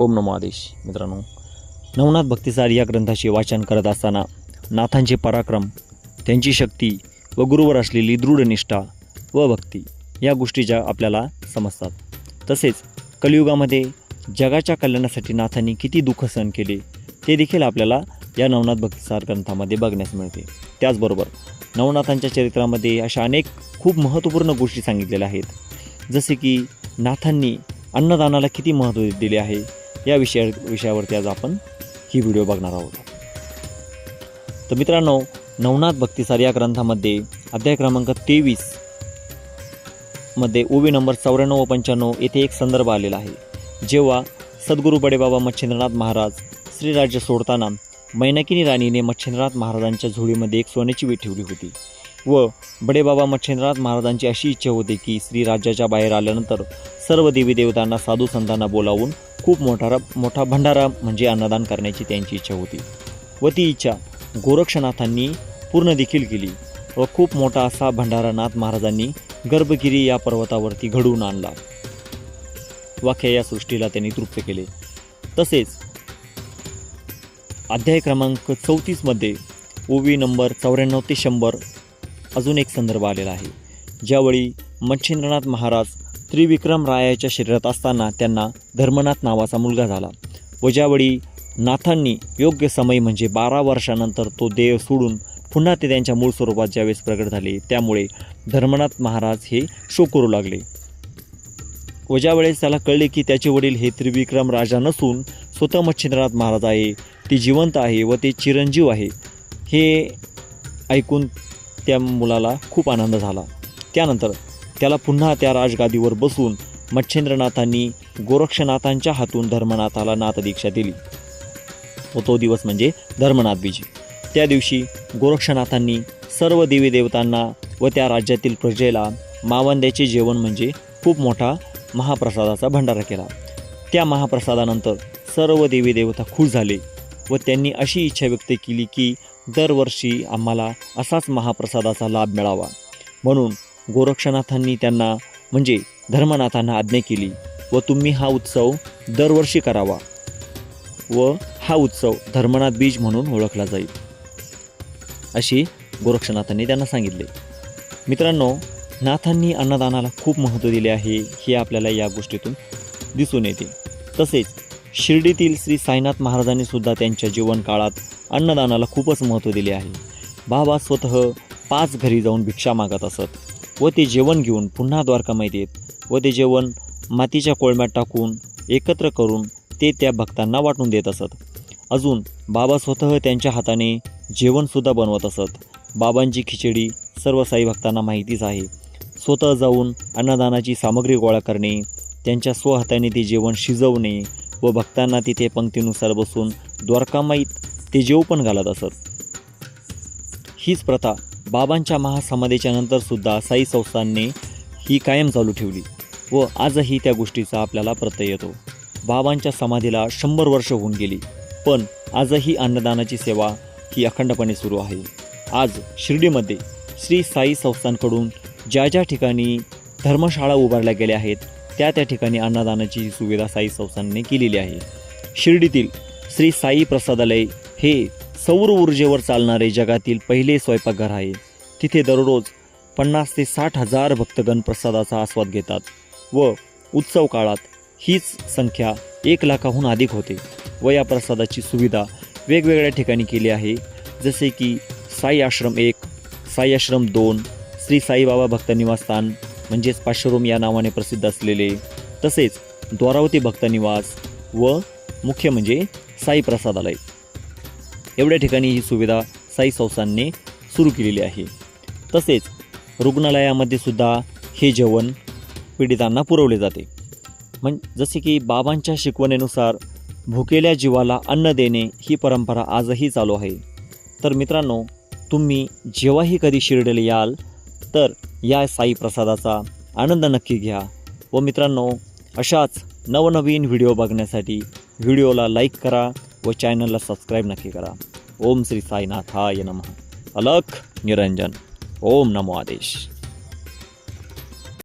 ओम नमो आदेश मित्रांनो. नवनाथ भक्तिसार या ग्रंथाचे वाचन करत असताना नाथांचे पराक्रम त्यांची शक्ती व गुरुवर असलेली दृढ निष्ठा व भक्ती या गोष्टी ज्या आपल्याला समजतात. तसेच कलियुगामध्ये जगाच्या कल्याणासाठी नाथांनी किती दुःख सहन केले ते देखील आपल्याला या नवनाथ भक्तिसार ग्रंथामध्ये बघण्यास मिळते. त्याचबरोबर नवनाथांच्या चरित्रामध्ये अशा अनेक खूप महत्त्वपूर्ण गोष्टी सांगितलेल्या आहेत. जसे की नाथांनी अन्नदानाला किती महत्त्व दिले आहे या विषया विषयावरती आज आपण ही व्हिडिओ बघणार आहोत. तर मित्रांनो नवनाथ भक्तिसार या ग्रंथामध्ये अध्याय क्रमांक तेवीसमध्ये ओवी नंबर चौऱ्याण्णव व पंच्याण्णव येथे एक संदर्भ आलेला आहे. जेव्हा सद्गुरू बडेबाबा मच्छिंद्रनाथ महाराज श्रीराज्य सोडताना मैनाकिनी राणीने मच्छिंद्रनाथ महाराजांच्या झोळीमध्ये एक सोन्याची वीट ठेवली होती व बडेबाबा मच्छिंद्रनाथ महाराजांची अशी इच्छा होती की श्रीराज्याच्या बाहेर आल्यानंतर सर्व देवी देवतांना साधू संतांना बोलावून खूप मोठा मोठा भंडारा म्हणजे अन्नदान करण्याची त्यांची इच्छा होती व ती इच्छा गोरक्षनाथांनी पूर्ण देखील केली व खूप मोठा असा भंडारा नाथ महाराजांनी गर्भगिरी या पर्वतावरती घडवून आणला. वाख्या या सृष्टीला त्यांनी तृप्त केले. तसेच अध्याय क्रमांक चौतीसमध्ये ओवी नंबर चौऱ्याण्णव ते शंभर अजून एक संदर्भ आलेला आहे. ज्यावेळी मच्छिंद्रनाथ महाराज त्रिविक्रम रायाच्या शरीरात असताना त्यांना धर्मनाथ नावाचा मुलगा झाला. व ज्यावेळी नाथांनी योग्य समय म्हणजे बारा वर्षानंतर तो देव सोडून पुन्हा ते त्यांच्या मूळ स्वरूपात ज्यावेळेस प्रगट झाले त्यामुळे धर्मनाथ महाराज हे शोक करू लागले. व ज्यावेळेस त्याला कळले की त्याचे वडील हे त्रिविक्रम राजा नसून स्वतः मच्छिंद्रनाथ महाराज आहे. ते जिवंत आहे व ते चिरंजीव आहे. हे ऐकून त्या मुलाला खूप आनंद झाला. त्यानंतर त्याला पुन्हा त्या राजगादीवर बसून मच्छेंद्रनाथांनी गोरक्षनाथांच्या हातून धर्मनाथाला नाथदीक्षा दिली. व तो दिवस म्हणजे धर्मनाथ बीजी त्या दिवशी गोरक्षनाथांनी सर्व देवी देवतांना व त्या राज्यातील प्रजेला मावंद्याचे जेवण म्हणजे खूप मोठा महाप्रसादाचा भंडारा केला. त्या महाप्रसादानंतर सर्व देवी देवता खुश झाले व त्यांनी अशी इच्छा व्यक्त केली की दरवर्षी आम्हाला असाच महाप्रसादाचा लाभ मिळावा. म्हणून गोरक्षनाथांनी त्यांना म्हणजे धर्मनाथांना आज्ञा केली व तुम्ही हा उत्सव दरवर्षी करावा व हा उत्सव धर्मनाथ बीज म्हणून ओळखला जाईल. अशी गोरक्षनाथांनी त्यांना सांगितले. मित्रांनो नाथांनी अन्नदानाला खूप महत्त्व दिले आहे हे आपल्याला या गोष्टीतून दिसून येते. तसेच शिर्डीतील श्री साईनाथ महाराजांनी सुद्धा त्यांच्या जीवनकाळात अन्नदानाला खूपच महत्त्व दिले आहे. बाबा स्वतः पाच घरी जाऊन भिक्षा मागत असत. व ते जेवण घेऊन पुन्हा द्वारकामाईत येत व ते जेवण मातीच्या कोळम्यात टाकून एकत्र करून ते त्या भक्तांना वाटून देत असत. अजून बाबा स्वतः त्यांच्या हाताने जेवणसुद्धा बनवत असत. बाबांची खिचडी सर्व साई भक्तांना माहितीच आहे. स्वतः जाऊन अन्नदानाची सामग्री गोळा करणे त्यांच्या स्वहाताने ते जेवण शिजवणे व भक्तांना तिथे पंक्तीनुसार बसून द्वारकामाईत ते जेव पण घालत असत. हीच प्रथा बाबांच्या महासमाधीच्या नंतरसुद्धा साई संस्थांनी ही कायम चालू ठेवली व आजही त्या गोष्टीचा आपल्याला प्रत्यय येतो. बाबांच्या समाधीला शंभर वर्ष होऊन गेली पण आजही अन्नदानाची सेवा ही अखंडपणे सुरू आहे. आज शिर्डीमध्ये श्री साई संस्थांकडून ज्या ज्या ठिकाणी धर्मशाळा उभारल्या गेल्या आहेत त्या त्या ठिकाणी अन्नदानाची सुविधा साई संस्थांनी केलेली आहे. शिर्डीतील श्री साई प्रसादालय हे सौर ऊर्जेवर चालणारे जगातील पहिले स्वयंपाकघर आहे. तिथे दररोज पन्नास ते साठ हजार भक्तगण प्रसादाचा आस्वाद घेतात व उत्सव काळात हीच संख्या एक लाखाहून अधिक होते. व या प्रसादाची सुविधा वेगवेगळ्या ठिकाणी केली आहे. जसे की साई आश्रम एक साई आश्रम दोन श्री साईबाबा भक्त निवासस्थान म्हणजेच पाचशेरोम या नावाने प्रसिद्ध असलेले तसेच द्वारावती भक्त निवास व मुख्य म्हणजे साई प्रसादालय. एवढ्या ठिकाणी ही सुविधा साई संस्थांनी सुरू केलेली आहे. तसेच रुग्णालयामध्ये सुद्धा हे जेवण पीडितांना पुरवले जाते. म्हण जसे की बाबांच्या शिकवणीनुसार भुकेल्या जीवाला अन्न देणे ही परंपरा आजही चालू आहे. तर मित्रांनो तुम्ही जेव्हाही कधी शिर्डीला याल तर या साई प्रसादाचा आनंद नक्की घ्या व मित्रांनो अशाच नवनवीन व्हिडिओ बघण्यासाठी व्हिडिओला लाईक करा व चॅनलला सबस्क्राईब नक्की करा. ओम श्री साईनाथाय नमः. अलख निरंजन. ओम नमो आदेश.